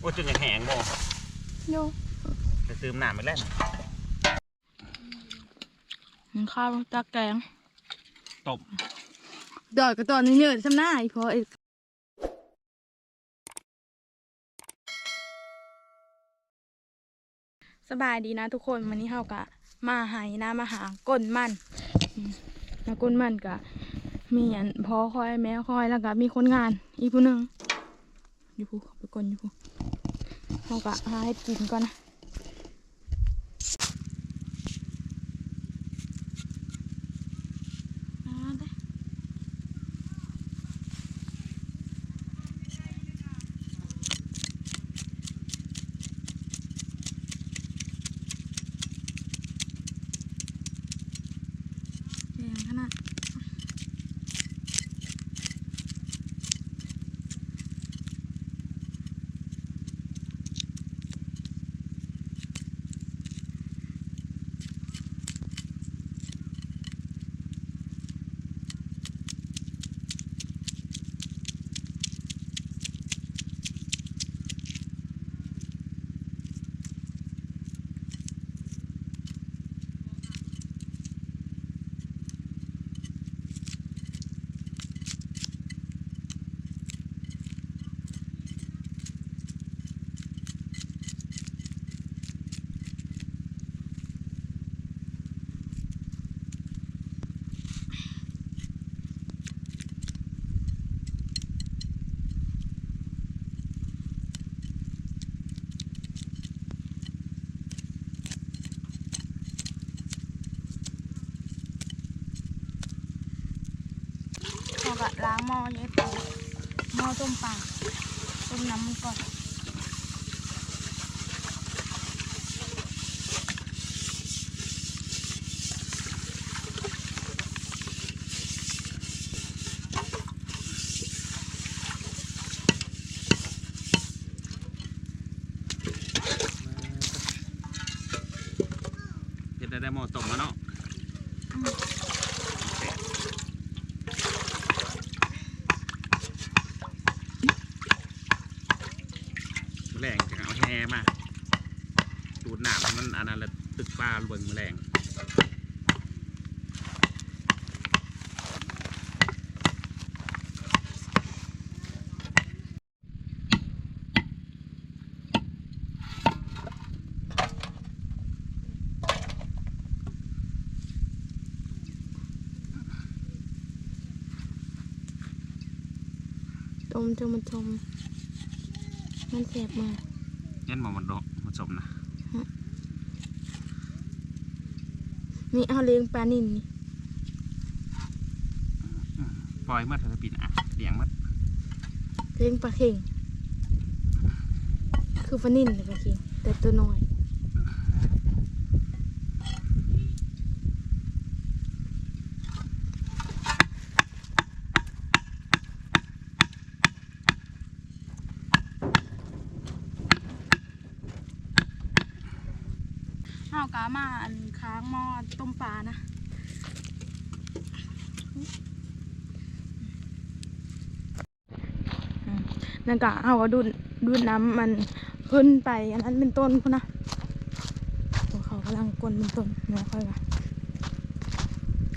โอ้จนยังแห้งบ่โยจะซื้อน้ำไปแล้วมันข้าวตาแกงตบดอดก็ตอนนี้เยอะซ้ำหน้าอีพออีกสบายดีนะทุกคนวันนี้เฮากะมาหายนะมาหาก้นมันอืมมาก้นมันกะมีอันพอคอยแม่คอยแล้วก็มีคนงานอีกผู้หนึ่งอยู่ผู้ไปก้นอยู่ผู้ เขาก็หาให้กินก่อนนะ ล้างหม้อนี้ไปหม้อต้มปลาต้มน้ำมันก่อน เฮ็ดได้ได้หม้อต้มมาเนาะแรงจะ เอาแห่มาดูดน้ำให้มันอันนั้นล้วตึกปลาเบิ่งแมลงต้มจนมันจมมันแสบมาก เย็นหมอมันโดมันสมนะนี่เอาเลี้ยงปลานิ่นนี่ปล่อยเมื่อเธอปีนะเลี้ยงมัดเลี้ยงปลาเข่งคือปลานิ่นเลยปลาเข่งแต่ตัวน้อย มาอันค้างหม้อต้มปลานะนั่นก็เอาดูดดูดน้ำมันขึ้นไปอันนั้นเป็นต้นพุ่นนะพวเขากำลังกลนเป็นต้นเนาะค่อยว่า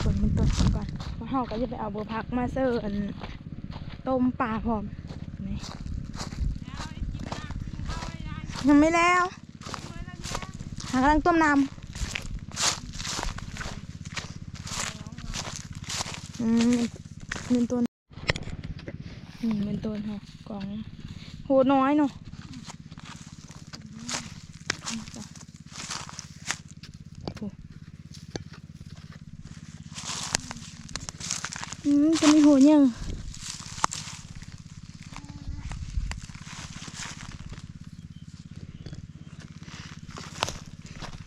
กลนเป็นต้นก่อนเพราะเขาก็จะไปเอาเบอร์พักมาเสิร์ฟอันต้มปลาพร้อมนี่ยังไม่แล้วหากำลังต้มน้ำ อืมเป็นต้นอืมเป็นต้นค่ะกล่องโหน้อยเนาะจะโอ้อืมจะมีโหยัง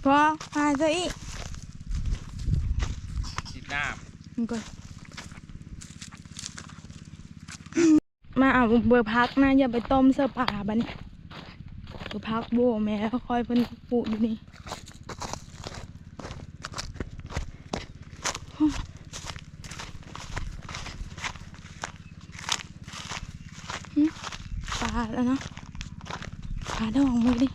พอหายใจอีกฉีดน้มันก่อน มาเอาเบอร์พักนะอย่าไปต้มเสื้อป่าบ้านี่เบอร์พักโบแม่คอยเพิ่นปลูกอยู่นี่ปลาแล้วเนาะขาดองมือดิ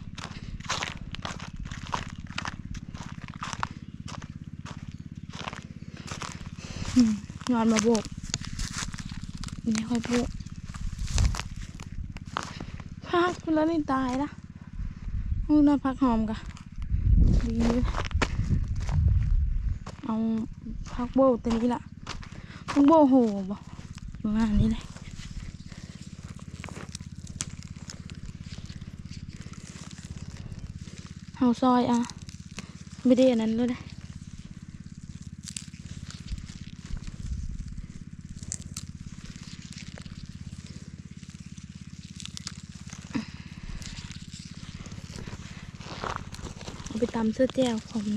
นอนมาโบกไม่ค่อยโบก พักแล้วนี่ตายละมึงนอนพักหอมกะดีเลยเอาพักโบกตัวนี้ละพักโบกโหบ่ประมาณนี้เลยเฮาซอยอะไม่ได้อันนั้นเลยนะเอาไป ตำเสื้อแจ้วของ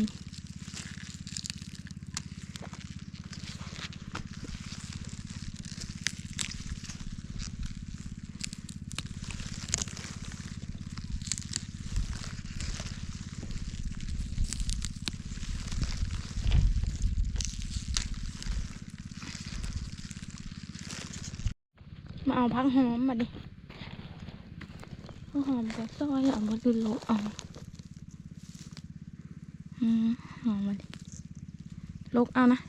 มาเอาพักหอมมาดิพักหอมกับซอยเอามาดูโลเอาอื มหอมมาดิลกเอานะ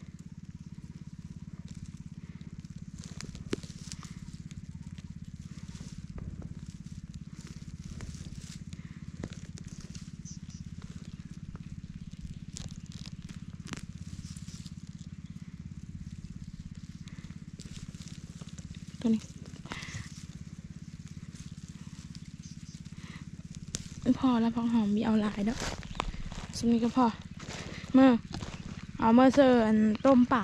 ตัวนี้พอแล้วพอหอมมีเอาหลายแล้ว ชิ้นนี้ก็พอเมื่อเอาเมื่อเซอร์นต้มป่า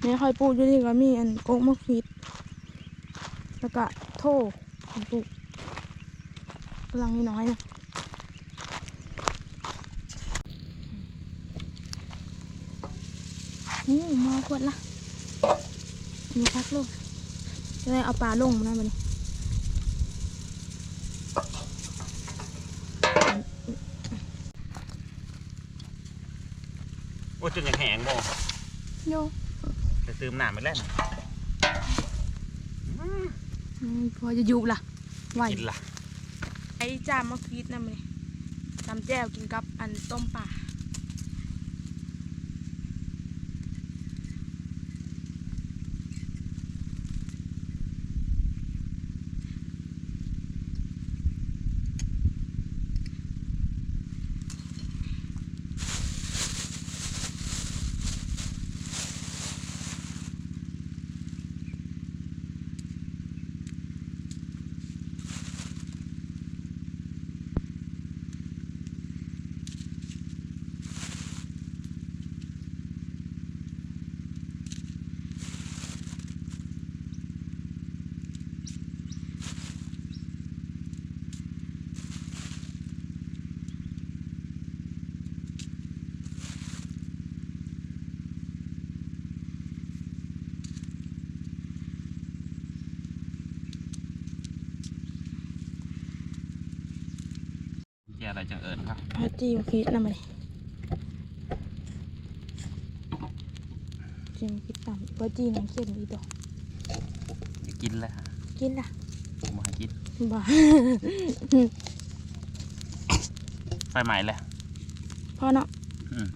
เนี่ยคอยปลูกอยู่นี่ก็มีอันโก๊กมะคิดแล้วก็โถของปลูกกำลังน้อยๆนะอู้มอขวดละมีพักลงจะได้เอาปลาลงมาได้ ไหมนี่โอ้ยจนยังแห้งบ่โยจะซื้อน้ำไปแล้วอืมพอจะยุบล่ะไหวกินล่ะไอ้จามมะฟีดนั่นไหมตำแจ่วกินกับอันต้มป่า อะไรจังเอิญครับพอจีมะฟีดนั่นไหมจีมะฟีดตำพอจีน้ำเขียนอีกดอกจะกินแล้วกินล่ะมาให้กินบ้าไฟใหม่เลยพอเนาะอืม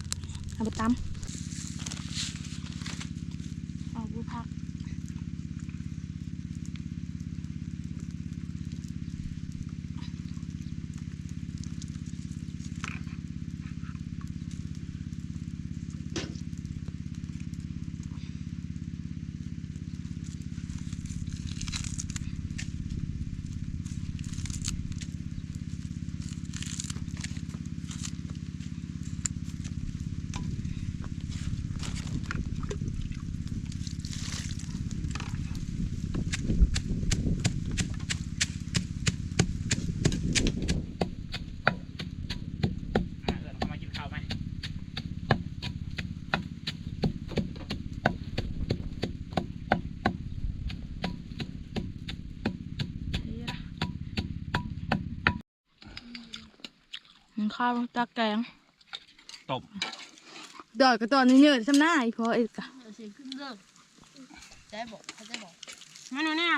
เอาไปตำเอาบุพัก อะเอิญเข้ามากินข้าวไหม มัน ข้าวตาแกงตบดอยก็ตอนนี้เยอะทำหน้าอีกพออีกอะเสียงขึ้นเลิกใจบอกเขาใจบอกมาหนูเนี่ย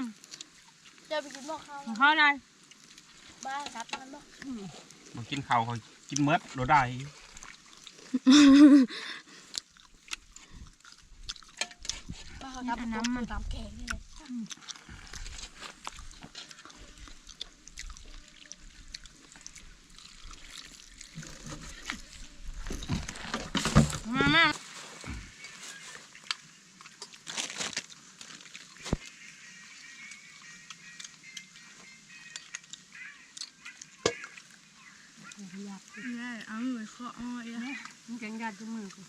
จะไปกินหม้อข้าวของเขาได้บ้านครับมันบ่มากินข้าวเขากินเมดโดได้บ้านครับน้ำมันตามแกงนี่เลย ได้เอาหน่วยเคาะอ้อยอะมันแกงยาดจมือกู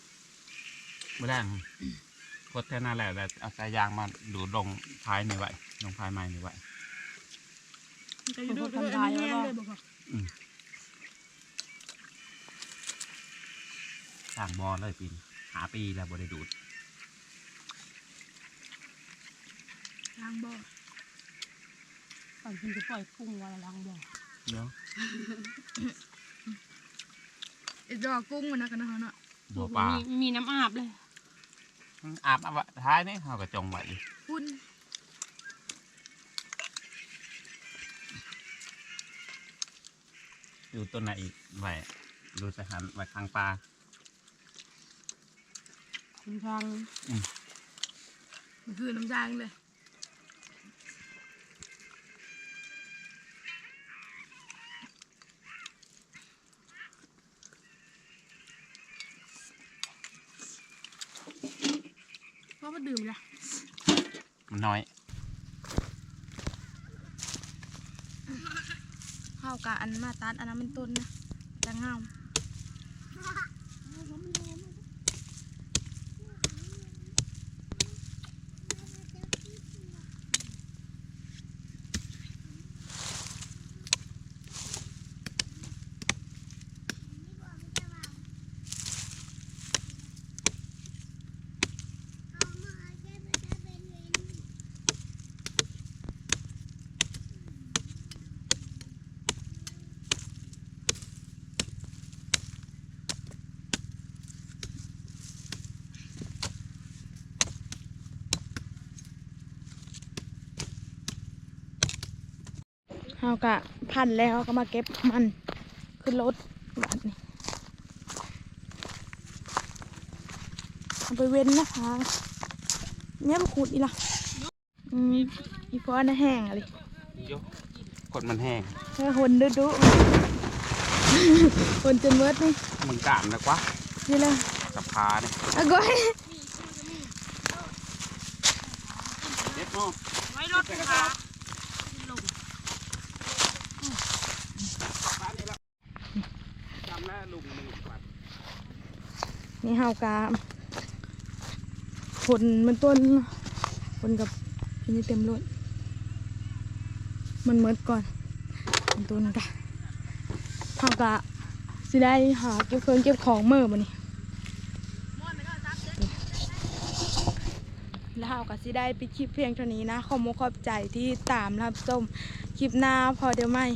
ไม่ได้พดแท่นั้นแหละแล้วเอาสายยางมาดูดลงพายนี่ไว้ลงพายไม้นี่ไว้จะอยู่ดูด้วยอันนี้แห้งเลยบอกว่าสร้างบอเลยปีนหาปีแล้วบริดูดล้างบ่อก่อนกินจะปล่อยกุ้งวันละลังบ่เนาะ ไอ้ดอกกุ้งมันนะกันนะเขาเนาะบ่อปลามีน้ำอาบเลย อาบเอาไว้ท้ายนี่เขาก็จงไว้อยู่พุ่นอยู่ต้นไหนอีกไว้ดูสถานไว้ข้างปลาคุณทางมันคือน้ำยางเลย พ่อมาดื่มละมันน้อยข้าวกะอันมาตัดอันนั้นเป็นต้นนะจะเงา เฮากะพันแล้วก็มาเก็บมันขึ้นรถแบบนี้เอาไปเว้นนะคะเนี่ยมันขูดอีละอืมอีพอน่ะแห้งอะไรโยกดมันแห้งแค่คนดุดุคนจนเมิดนี่มึงกามนะกวะนี่เลยกับพาเนี่ยอะก้อยเด็ดเนาะไว้รถนะคะ จำแล้วลุงหนึ่งปัด นี่เฮากะผลมันต้นผลกับพี่นี่เต็มรถมันเมิดก่อนมันต้นกะเฮากะสิได้หาเก็บเครื่องเก็บของเมื่อมานี่แล้วเฮาก็สิได้ไปคลิปเพียงเท่านี้นะขอมขอบใจที่ตามรับชมคลิปหน้าพอเดี๋ยวไม่